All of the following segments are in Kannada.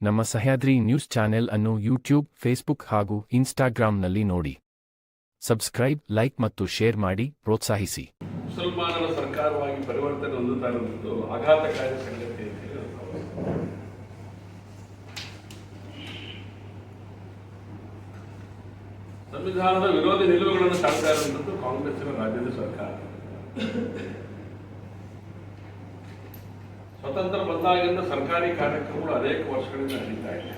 ನಮ್ಮ ಸಹ್ಯಾದ್ರಿ ನ್ಯೂಸ್ ಚಾನೆಲ್ ಅನ್ನು ಯೂಟ್ಯೂಬ್, ಫೇಸ್ಬುಕ್ ಹಾಗೂ ಇನ್ಸ್ಟಾಗ್ರಾಂನಲ್ಲಿ ನೋಡಿ. ಸಬ್ಸ್ಕ್ರೈಬ್, ಲೈಕ್ ಮತ್ತು ಶೇರ್ ಮಾಡಿ, ಪ್ರೋತ್ಸಾಹಿಸಿ. ಮುಸಲ್ಮಾನರ ಸರ್ಕಾರವಾಗಿ ಪರಿವರ್ತನೆ ಹೊಂದುತ್ತಾ ಇರುವುದು ಆಘಾತಕಾರಿ ಸಂಗತಿ ಅಂತ ಸಂವಿಧಾನದ ವಿರೋಧಿ ನಿಲುವುಗಳನ್ನು ತಾಳ್ತಾ ಇರುವಂಥದ್ದು ಕಾಂಗ್ರೆಸ್ಸಿನ ರಾಜ್ಯದ ಸರ್ಕಾರ. ಸ್ವತಂತ್ರ ಬಂದಾಗಿಂದ ಸರ್ಕಾರಿ ಕಾರ್ಯಕ್ರಮಗಳು ಅನೇಕ ವರ್ಷಗಳಿಂದ ನಡೀತಾ ಇದೆ.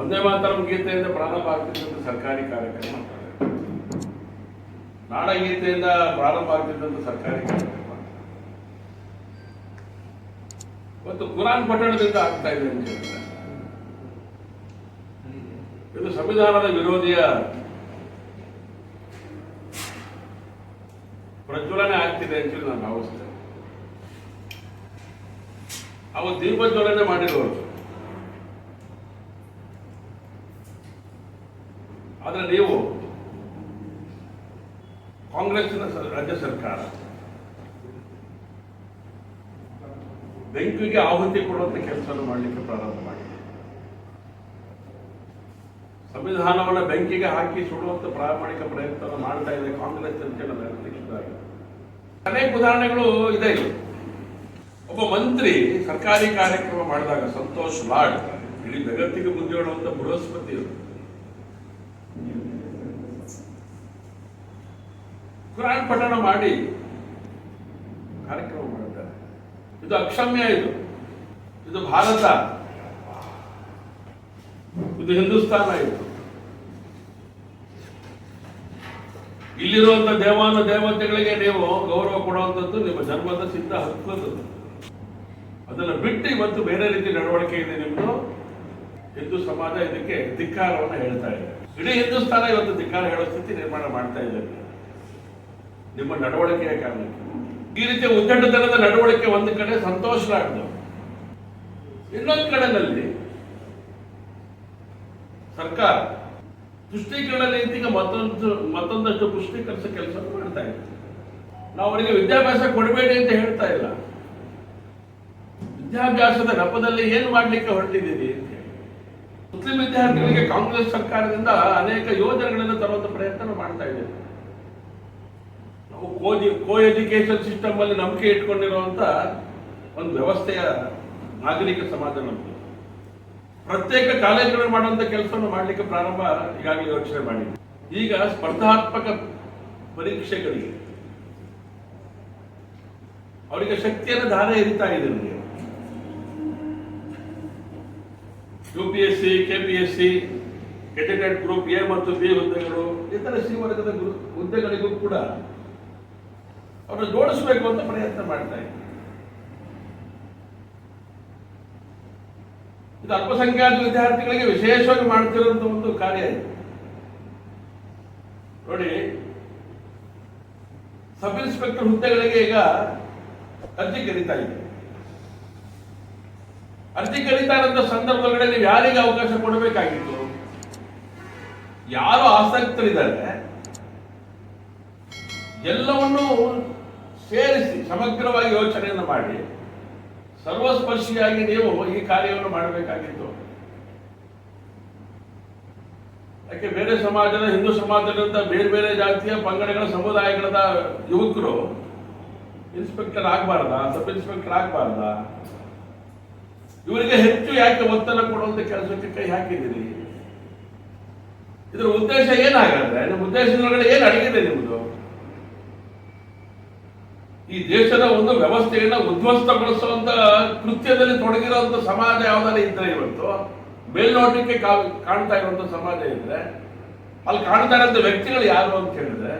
ಒಂದೇ ಮಾತರಂ ಗೀತೆಯಿಂದ ಪ್ರಾರಂಭ ಆಗ್ತಿದ್ದಂತ ಸರ್ಕಾರಿ ಕಾರ್ಯಕ್ರಮ ನಾಡಗೀತೆಯಿಂದ ಪ್ರಾರಂಭ ಆಗ್ತಿದ್ದಂತ ಸರ್ಕಾರಿ ಕಾರ್ಯಕ್ರಮ ಮತ್ತು ಕುರಾನ್ ಪಠಣದಿಂದ ಆಗ್ತಾ ಇದೆ ಅಂತ ಹೇಳಿದ್ರೆ ಇದು ಸಂವಿಧಾನದ ವಿರೋಧಿಯ ಪ್ರಜ್ವಲನೆ ಆಗ್ತಿದೆ ಅಂತ ಹೇಳಿ ನಾನು ಭಾವಿಸ್ತೇನೆ. ಅವು ದೀಪಜ್ವಲನೆ ಮಾಡಿರೋರು. ಆದ್ರೆ ನೀವು ಕಾಂಗ್ರೆಸ್ನ ರಾಜ್ಯ ಸರ್ಕಾರ ಬೆಂಕಿಗೆ ಆಹುತಿ ಕೊಡುವಂತ ಕೆಲಸವನ್ನು ಮಾಡಲಿಕ್ಕೆ ಪ್ರಾರಂಭ ಮಾಡಿದೆ ಸಂವಿಧಾನವನ್ನು ಬೆಂಕಿಗೆ ಹಾಕಿ ಸುಡುವಂತ ಪ್ರಾಮಾಣಿಕ ಪ್ರಯತ್ನ ಮಾಡ್ತಾ ಇದೆ ಕಾಂಗ್ರೆಸ್ ಅಂತ ಹೇಳಿ ನನಗೆ ಅನೇಕ ಉದಾಹರಣೆಗಳು ಇದೆ ಒಬ್ಬ ಮಂತ್ರಿ ಸರ್ಕಾರಿ ಕಾರ್ಯಕ್ರಮ ಮಾಡಿದಾಗ ಸಂತೋಷ್ ಲಾಡ್, ಇಡೀ ಜಗತ್ತಿಗೆ ಮುಂದೇಳುವಂತ ಬೃಹಸ್ಪತಿ ಕುರಾನ್ ಪಠಣ ಮಾಡಿ ಕಾರ್ಯಕ್ರಮ ಮಾಡುತ್ತಾರೆ ಇದು ಅಕ್ಷಮ್ಯ ಇದು. ಇದು ಭಾರತ. ಇದು ಹಿಂದೂಸ್ತಾನ ಇದು. ಇಲ್ಲಿರುವಂತ ದೇವಾನ ದೇವತೆಗಳಿಗೆ ನೀವು ಗೌರವ ಕೊಡುವಂಥದ್ದು ನಿಮ್ಮ ಜನ್ಮದ ಸಿದ್ಧ ಹಕ್ಕದ್ದು. ಅದನ್ನು ಬಿಟ್ಟು ಇವತ್ತು ಬೇರೆ ರೀತಿ ನಡವಳಿಕೆ ಇದೆ ನಿಮ್ಮದು ಹಿಂದೂ ಸಮಾಜ ಇದಕ್ಕೆ ಧಿಕ್ಕಾರವನ್ನು ಹೇಳ್ತಾ ಇದೆ. ಇಡೀ ಹಿಂದೂಸ್ತಾನ ಇವತ್ತು ಧಿಕ್ಕಾರ ಹೇಳೋ ಸ್ಥಿತಿ ನಿರ್ಮಾಣ ಮಾಡ್ತಾ ಇದೆ. ನಿಮ್ಮ ನಡವಳಿಕೆಯ ಕಾರಣಕ್ಕೆ ಈ ರೀತಿಯ ಉದ್ದಟತನದ ನಡವಳಿಕೆ ಒಂದು ಕಡೆ ಸಂತೋಷಲಾಗ್ದು ಇನ್ನೊಂದು ಕಡೆನಲ್ಲಿ ಸರ್ಕಾರ ಪುಷ್ಟೀಕರಣ ನೀತಿಗೆ ಮತ್ತೊಂದು ಮತ್ತೊಂದಷ್ಟು ಪುಷ್ಟೀಕರಿಸೋ ಕೆಲಸ ಮಾಡ್ತಾ ಇದೆ ನಾವು ಅವರಿಗೆ ವಿದ್ಯಾಭ್ಯಾಸ ಕೊಡಬೇಡಿ ಅಂತ ಹೇಳ್ತಾ ಇಲ್ಲ. ವಿದ್ಯಾಭ್ಯಾಸದ ನೆಪದಲ್ಲಿ ಏನು ಮಾಡ್ಲಿಕ್ಕೆ ಹೊರಟಿದ್ದೀರಿ ಮುಸ್ಲಿಂ ವಿದ್ಯಾರ್ಥಿಗಳಿಗೆ ಕಾಂಗ್ರೆಸ್ ಸರ್ಕಾರದಿಂದ ಅನೇಕ ಯೋಜನೆಗಳನ್ನು ತರುವಂತ ಪ್ರಯತ್ನ ಮಾಡ್ತಾ ಇದ್ದೇವೆ ನಾವು ಕೋ ಎಜುಕೇಶನ್ ಸಿಸ್ಟಮ್ ಅಲ್ಲಿ ನಂಬಿಕೆ ಇಟ್ಕೊಂಡಿರುವಂತ ಒಂದು ವ್ಯವಸ್ಥೆಯ ನಾಗರಿಕ ಸಮಾಜ ಪ್ರತ್ಯೇಕ ಕಾಲೇಜುಗಳು ಮಾಡುವಂತ ಕೆಲಸವನ್ನು ಮಾಡಲಿಕ್ಕೆ ಪ್ರಾರಂಭ ಈಗಾಗಲೇ ಯೋಚನೆ ಮಾಡಿದೆ ಈಗ ಸ್ಪರ್ಧಾತ್ಮಕ ಪರೀಕ್ಷೆಗಳಿಗೆ ಅವರಿಗೆ ಶಕ್ತಿಯನ್ನು ಧಾರೆ ಎರಿತಾ ಇದೆ ನೀವು U P S C K P S C group A ಮತ್ತು ಬಿ ಹುದ್ದೆಗಳು ಇತರ ಸಿ ವರ್ಗದ ಹುದ್ದೆಗಳಿಗೂ ಕೂಡ ಅವರನ್ನು ಜೋಡಿಸಬೇಕು ಅಂತ ಪ್ರಯತ್ನ ಮಾಡ್ತಾ ಇದ್ದಾರೆ ಇದು ಅಲ್ಪಸಂಖ್ಯಾತ ವಿದ್ಯಾರ್ಥಿಗಳಿಗೆ ವಿಶೇಷವಾಗಿ ಮಾಡ್ತಿರೋಂಥ ಒಂದು ಕಾರ್ಯ ಇದು. ನೋಡಿ, ಸಬ್ ಇನ್ಸ್ಪೆಕ್ಟರ್ ಹುದ್ದೆಗಳಿಗೆ ಈಗ ಅರ್ಜಿ ಕರೀತಾ ಇದೆ ಅರ್ಜಿ ಕರೀತಾ ಇರೋಂಥ ಸಂದರ್ಭಗಳಲ್ಲಿ ನೀವು ಯಾರಿಗೆ ಅವಕಾಶ ಕೊಡಬೇಕಾಗಿತ್ತು? ಯಾರು ಆಸಕ್ತರಿದ್ದಾರೆ? ಎಲ್ಲವನ್ನು ಸೇರಿಸಿ, ಸಮಗ್ರವಾಗಿ ಯೋಚನೆಯನ್ನು ಮಾಡಿ. ಸರ್ವಸ್ಪರ್ಶಿಯಾಗಿ ನೀವು ಈ ಕಾರ್ಯವನ್ನು ಮಾಡಬೇಕಾಗಿತ್ತು. ಯಾಕೆ ಬೇರೆ ಸಮಾಜದ, ಹಿಂದೂ ಸಮಾಜದಂತ ಬೇರೆ ಬೇರೆ ಜಾತಿಯ ಪಂಗಡಗಳ ಸಮುದಾಯಗಳ ಯುವಕರು ಇನ್ಸ್ಪೆಕ್ಟರ್ ಆಗಬಾರ್ದ ಸಬ್ ಇನ್ಸ್ಪೆಕ್ಟರ್ ಆಗಬಾರ್ದ? ಇವರಿಗೆ ಹೆಚ್ಚು ಯಾಕೆ ಒತ್ತಡ ಕೊಡುವಂತ ಕೆಲಸಕ್ಕೆ ಕೈ ಹಾಕಿದ್ದೀರಿ? ಇದರ ಉದ್ದೇಶ ಏನಾಗತ್ತೆ? ನಿಮ್ಮ ಉದ್ದೇಶದೊಳಗಡೆ ಏನು ಅಡಗಿದೆ ನಿಮ್ಮದು ಈ ದೇಶದ ಒಂದು ವ್ಯವಸ್ಥೆಯನ್ನ ಉದ್ವಸ್ತಗೊಳಿಸುವಂತ ಕೃತ್ಯದಲ್ಲಿ ತೊಡಗಿರುವಂತ ಸಮಾಜ ಯಾವ್ದಾದ್ರು ಇದ್ರೆ ಇವತ್ತು, ಮೇಲ್ನೋಟಕ್ಕೆ ಕಾಣ್ತಾ ಇರುವಂತ ಸಮಾಜ ಇದ್ರೆ, ಅಲ್ಲಿ ಕಾಣ್ತಾ ಇರುವಂತ ವ್ಯಕ್ತಿಗಳು ಯಾರು ಅಂತ ಹೇಳಿದ್ರೆ,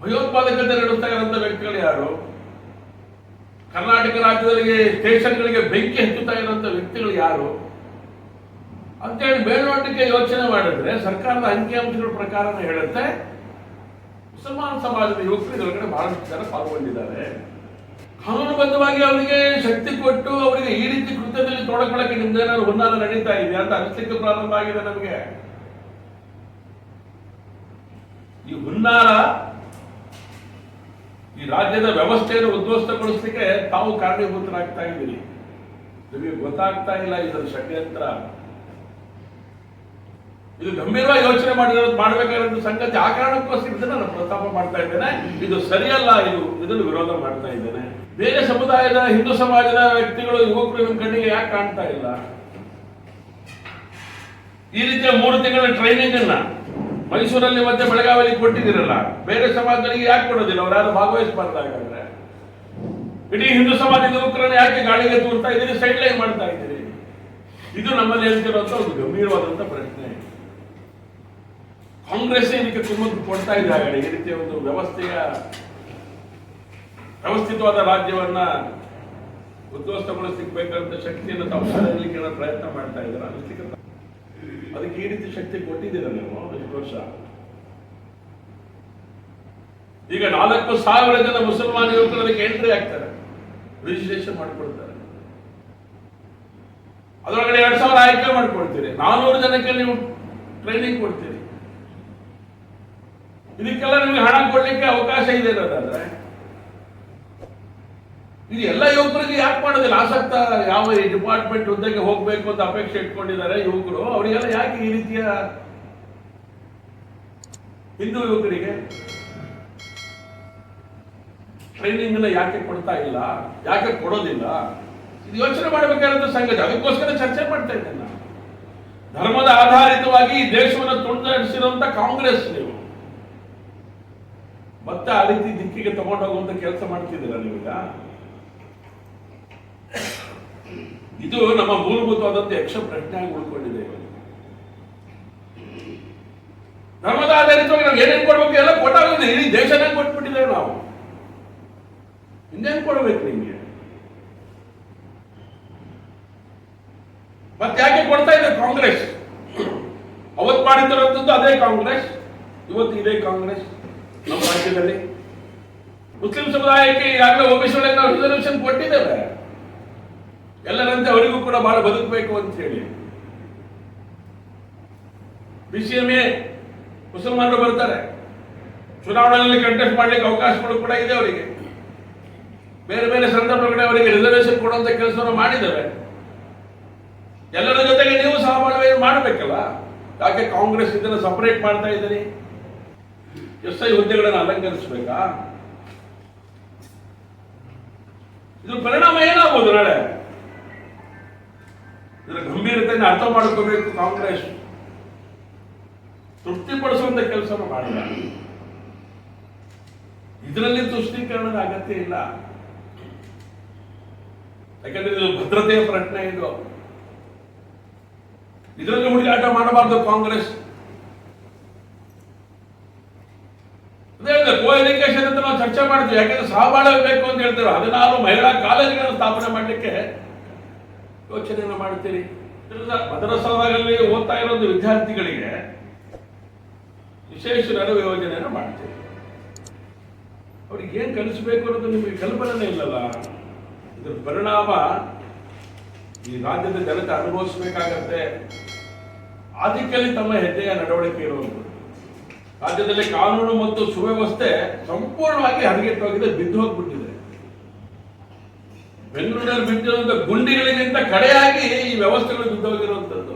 ಭಯೋತ್ಪಾದಕತೆ ನಡೆಸ್ತಾ ಇರುವಂತ ವ್ಯಕ್ತಿಗಳು ಯಾರು, ಕರ್ನಾಟಕ ರಾಜ್ಯದಲ್ಲಿ ಸ್ಟೇಷನ್ಗಳಿಗೆ ಬೆಂಕಿ ಹಚ್ಚುತ್ತಾ ಇರುವಂತ ವ್ಯಕ್ತಿಗಳು ಯಾರು, ಅಂತೇಳಿ ಮೇಲ್ನೋಟಕ್ಕೆ ಯೋಚನೆ ಮಾಡಿದ್ರೆ ಸರ್ಕಾರದ ಅಂಕಿಅಂಶಗಳ ಪ್ರಕಾರ ಹೇಳುತ್ತೆ ಮುಸಲ್ಮಾನ ಸಮಾಜದ ಯುವಕರು ಇದರೊಳಗಡೆ ಬಹಳಷ್ಟು ಜನ ಪಾಲ್ಗೊಂಡಿದ್ದಾರೆ. ಕಾನೂನುಬದ್ಧವಾಗಿ ಅವರಿಗೆ ಶಕ್ತಿ ಕೊಟ್ಟು ಅವರಿಗೆ ಈ ರೀತಿ ಕೃತ್ಯದಲ್ಲಿ ತೊಡಕೊಳ್ಳಕ್ಕೆ ನಿಮ್ದೇನಾದ್ರು ಹುನ್ನಾರ ನಡೀತಾ ಇದೆ ಅಂತ ಅನಿಸ್ಲಿಕ್ಕೆ ಪ್ರಾರಂಭ ಆಗಿದೆ ನಮಗೆ. ಈ ಹುನ್ನಾರ ಈ ರಾಜ್ಯದ ವ್ಯವಸ್ಥೆಯನ್ನು ಉದ್ವಸ್ತಗೊಳಿಸಲಿಕ್ಕೆ ತಾವು ಕಾರಣೀಭೂತರಾಗ್ತಾ ಇದ್ದೀರಿ. ನಿಮಗೆ ಗೊತ್ತಾಗ್ತಾ ಇಲ್ಲ ಇದರ ಷಡ್ಯಂತ್ರ. ಇದು ಗಂಭೀರವಾಗಿ ಯೋಚನೆ ಮಾಡಿದ ಮಾಡಬೇಕಾದ ಸಂಗತಿ ಆ ಕಾರಣಕ್ಕೋಸ್ಕರ ನಾನು ಪ್ರಸ್ತಾಪ ಮಾಡ್ತಾ ಇದ್ದೇನೆ. ಇದು ಸರಿಯಲ್ಲ, ಇದು ಇದನ್ನು ವಿರೋಧ ಮಾಡ್ತಾ ಇದ್ದೇನೆ. ಬೇರೆ ಸಮುದಾಯದ, ಹಿಂದೂ ಸಮಾಜದ ವ್ಯಕ್ತಿಗಳು, ಯುವಕರು ನಿಮ್ಮ ಕಣ್ಣಿಗೆ ಯಾಕೆ ಕಾಣ್ತಾ ಇಲ್ಲ? ಈ ರೀತಿಯ ಮೂರು ತಿಂಗಳ ಟ್ರೈನಿಂಗ್ ಅನ್ನ ಮೈಸೂರಲ್ಲಿ ಮತ್ತೆ ಬೆಳಗಾವಿಯಲ್ಲಿ ಕೊಟ್ಟಿದ್ದೀರಲ್ಲ, ಬೇರೆ ಸಮಾಜಗಳಿಗೆ ಯಾಕೆ ಕೊಡೋದಿಲ್ಲ? ಅವ್ರು ಯಾರು ಭಾಗವಹಿಸಬಾರ್ದು ಹಾಗಾದ್ರೆ? ಇಡೀ ಹಿಂದೂ ಸಮಾಜದ ಯುವಕರನ್ನು ಯಾಕೆ ಗಾಳಿಗೆ ತೂರ್ತಾ ಇದ್ದೀರಿ ಸೈಡ್ ಲೈನ್ ಮಾಡ್ತಾ ಇದ್ದೀರಿ? ಇದು ನಮ್ಮಲ್ಲಿ ಹೇಳ್ತಿರುವಂತ ಒಂದು ಗಂಭೀರವಾದಂತ ಪ್ರಶ್ನೆ. ಕಾಂಗ್ರೆಸ್ ಇದಕ್ಕೆ ತುಂಬ ಕೊಡ್ತಾ ಇದೆ ಹಾಗಾದ್ರೆ ಈ ರೀತಿಯ ಒಂದು ವ್ಯವಸ್ಥೆಯ ವ್ಯವಸ್ಥಿತವಾದ ರಾಜ್ಯವನ್ನ ಉದ್ಧ್ವಸ್ತಗೊಳಿಸಲಿಕ್ಕೆ ಬೇಕಾದಂತ ಶಕ್ತಿಯನ್ನು ತಾವು ಪ್ರಯತ್ನ ಮಾಡ್ತಾ ಇದ್ದಾರೆ. ಅದಕ್ಕೆ ಈ ರೀತಿ ಶಕ್ತಿ ಕೊಟ್ಟಿದ್ದೀರ ನೀವು ಇಷ್ಟು ವರ್ಷ? ಈಗ ನಾಲ್ಕು ಸಾವಿರ ಜನ ಮುಸಲ್ಮಾನ ಯುವಕರು ಅದಕ್ಕೆ ಎಂಟ್ರಿ ಆಗ್ತಾರೆ. ರಿಜಿಸ್ಟ್ರೇಷನ್ ಮಾಡ್ಕೊಳ್ತಾರೆ. ಅದರೊಳಗಡೆ ಎರಡ್ ಸಾವಿರ ಆಯ್ಕೆ ಮಾಡ್ಕೊಳ್ತೀರಿ. ನಾನೂರು ಜನಕ್ಕೆ ನೀವು ಟ್ರೈನಿಂಗ್ ಕೊಡ್ತೀರಿ. ಇದಕ್ಕೆಲ್ಲ ನಿಮಗೆ ಹಣ ಕೊಡ್ಲಿಕ್ಕೆ ಅವಕಾಶ ಇದೆ ಅನ್ನೋದಾದ್ರೆ, ಇದು ಎಲ್ಲ ಯುವಕರಿಗೆ ಯಾಕೆ ಮಾಡೋದಿಲ್ಲ? ಆಸಕ್ತ ಯಾವ ಡಿಪಾರ್ಟ್ಮೆಂಟ್ ಹುದ್ದೆಗೆ ಹೋಗ್ಬೇಕು ಅಂತ ಅಪೇಕ್ಷೆ ಇಟ್ಕೊಂಡಿದ್ದಾರೆ ಯುವಕರು. ಅವರಿಗೆಲ್ಲ ಯಾಕೆ ಈ ರೀತಿಯ ಹಿಂದೂ ಯುವಕರಿಗೆ ಟ್ರೈನಿಂಗ್ ಯಾಕೆ ಕೊಡ್ತಾ ಇಲ್ಲ? ಯಾಕೆ ಕೊಡೋದಿಲ್ಲ? ಇದು ಯೋಚನೆ ಮಾಡಬೇಕಾದ ಸಂಗತಿ ಅದಕ್ಕೋಸ್ಕರ ಚರ್ಚೆ ಮಾಡ್ತಾ ಇದ್ದೇನೆ ಧರ್ಮದ ಆಧಾರಿತವಾಗಿ ದೇಶವನ್ನು ತುಂಡರಿಸಿರುವಂತ ಕಾಂಗ್ರೆಸ್ ನೀವು. ಮತ್ತೆ ಆ ರೀತಿ ದಿಕ್ಕಿಗೆ ತಗೊಂಡೋಗುವಂತ ಕೆಲಸ ಮಾಡ್ತಿದ್ದೀರಾ ನೀವೀಗ? ಇದು ನಮ್ಮ ಮೂಲಭೂತವಾದಂತ ಯಕ್ಷ ಪ್ರಜ್ಞೆಯಾಗಿ ಉಳ್ಕೊಂಡಿದೆ ಇವಾಗ. ಧರ್ಮದ ಆಧಾರಿತವಾಗಿ ನಾವು ಏನೇನು ಕೊಡ್ಬೇಕು ಎಲ್ಲ ಕೊಟ್ಟಾಗೋದು ಇಡೀ ದೇಶನೇ ಕೊಟ್ಬಿಟ್ಟಿದ್ದೇವೆ ನಾವು. ಇನ್ನೇನು ಕೊಡ್ಬೇಕು ನಿಮಗೆ? ಮತ್ತೆ ಯಾಕೆ ಕೊಡ್ತಾ ಇದೆ ಕಾಂಗ್ರೆಸ್? ಅವತ್ ಮಾಡಿದ್ದಂಥದ್ದು ಅದೇ ಕಾಂಗ್ರೆಸ್, ಇವತ್ತು ಇದೇ ಕಾಂಗ್ರೆಸ್. ನಮ್ಮ ರಾಜ್ಯದಲ್ಲಿ ಮುಸ್ಲಿಂ ಸಮುದಾಯಕ್ಕೆ ಈಗಾಗಲೇ ಓಬಿಸಿ ಒಳಗೆ ನಾವು ರಿಸರ್ವೇಶನ್ ಕೊಟ್ಟಿದ್ದೇವೆ. ಎಲ್ಲರಂತೆ ಅವರಿಗೂ ಕೂಡ ಬಹಳ ಬದುಕಬೇಕು ಅಂತ ಹೇಳಿ. ಬಿ ಸಿ ಎಂ ಎ ಮುಸಲ್ಮಾನರು ಬರ್ತಾರೆ. ಚುನಾವಣೆಯಲ್ಲಿ ಕಂಟೆಸ್ಟ್ ಮಾಡಲಿಕ್ಕೆ ಅವಕಾಶಗಳು ಕೂಡ ಇದೆ ಅವರಿಗೆ. ಬೇರೆ ಬೇರೆ ಸಂದರ್ಭಗಳಲ್ಲಿ ಅವರಿಗೆ ರಿಸರ್ವೇಶನ್ ಕೊಡುವಂತ ಕೆಲಸವನ್ನು ಮಾಡಿದ್ದಾರೆ ಎಲ್ಲರ ಜೊತೆಗೆ ನೀವು ಸಹ ಮಾಡಬೇಕಲ್ಲ? ಯಾಕೆ ಕಾಂಗ್ರೆಸ್ ಇದನ್ನು ಸಪರೇಟ್ ಮಾಡ್ತಾ ಇದ್ದೀರಿ? ಎಸ್ ಐ ಹುದ್ದೆಗಳನ್ನು ಅಲಂಕರಿಸಬೇಕಾ? ಇದ್ರ ಪರಿಣಾಮ ಏನಾಗ್ಬೋದು ನಾಳೆ? ಇದರ ಗಂಭೀರತೆಯನ್ನು ಅರ್ಥ ಮಾಡ್ಕೋಬೇಕು ಕಾಂಗ್ರೆಸ್. ತೃಪ್ತಿಪಡಿಸುವಂತ ಕೆಲಸ ಮಾಡಿಲ್ಲ. ಇದರಲ್ಲಿ ತುಷ್ಟೀಕರಣದ ಅಗತ್ಯ ಇಲ್ಲ. ಯಾಕಂದ್ರೆ ಇದು ಭದ್ರತೆಯ ಪ್ರಶ್ನೆ ಇದು. ಇದರಲ್ಲಿ ಹುಡುಗಾಟ ಮಾಡಬಾರ್ದು ಕಾಂಗ್ರೆಸ್ ಅದೇ ಕೋ ಎಜುಕೇಶನ್ ಅಂತ ನಾವು ಚರ್ಚೆ ಮಾಡ್ತೀವಿ ಯಾಕಂದ್ರೆ ಸಹಬಾಳಬೇಕು ಅಂತ ಹೇಳ್ತಾರೆ. ಹದಿನಾರು ಮಹಿಳಾ ಕಾಲೇಜುಗಳನ್ನು ಸ್ಥಾಪನೆ ಮಾಡಲಿಕ್ಕೆ ಯೋಚನೆಯನ್ನು ಮಾಡ್ತೀರಿ ಮದರಸಾದಲ್ಲಿ ಓದ್ತಾ ಇರೋ ವಿದ್ಯಾರ್ಥಿಗಳಿಗೆ ವಿಶೇಷ ನೆರವು ಯೋಜನೆಯನ್ನು ಮಾಡ್ತೀವಿ ಅವ್ರಿಗೆ ಏನ್ ಕಲಿಸಬೇಕು ಅನ್ನೋದು ನಿಮಗೆ ಕಲ್ಪನೆ ಇಲ್ಲಲ್ಲ. ಇದರ ಪರಿಣಾಮ ಈ ರಾಜ್ಯದ ಜನತೆ ಅನುಭವಿಸಬೇಕಾಗತ್ತೆ. ಆ ತಮ್ಮ ಹೆಜ್ಜೆಯ ನಡವಳಿಕೆ ಇರುವುದು ರಾಜ್ಯದಲ್ಲಿ ಕಾನೂನು ಮತ್ತು ಸುವ್ಯವಸ್ಥೆ ಸಂಪೂರ್ಣವಾಗಿ ಹದಗೆಟ್ಟೋಗಿದೆ, ಬಿದ್ದು ಹೋಗ್ಬಿಟ್ಟಿದೆ. ಬೆಂಗಳೂರಿನಲ್ಲಿ ಬಿದ್ದಿರುವಂತ ಗುಂಡಿಗಳಿಗಿಂತ ಕಡೆಯಾಗಿ ಈ ವ್ಯವಸ್ಥೆಗಳು ಬಿದ್ದು ಹೋಗಿರುವಂತದ್ದು.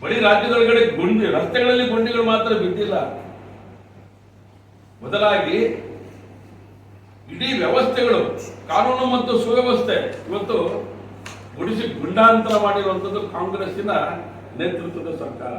ಬರೀ ರಾಜ್ಯದೊಳಗಡೆ ಗುಂಡಿ, ರಸ್ತೆಗಳಲ್ಲಿ ಗುಂಡಿಗಳು ಮಾತ್ರ ಬಿದ್ದಿಲ್ಲ. ಬದಲಾಗಿ ಇಡೀ ವ್ಯವಸ್ಥೆಗಳು, ಕಾನೂನು ಮತ್ತು ಸುವ್ಯವಸ್ಥೆ ಇವತ್ತು ಗುಡಿಸಿ ಗುಂಡಾಂತರ ಮಾಡಿರುವಂತದ್ದು ಕಾಂಗ್ರೆಸ್ಸಿನ ನೇತೃತ್ವದ ಸರ್ಕಾರ.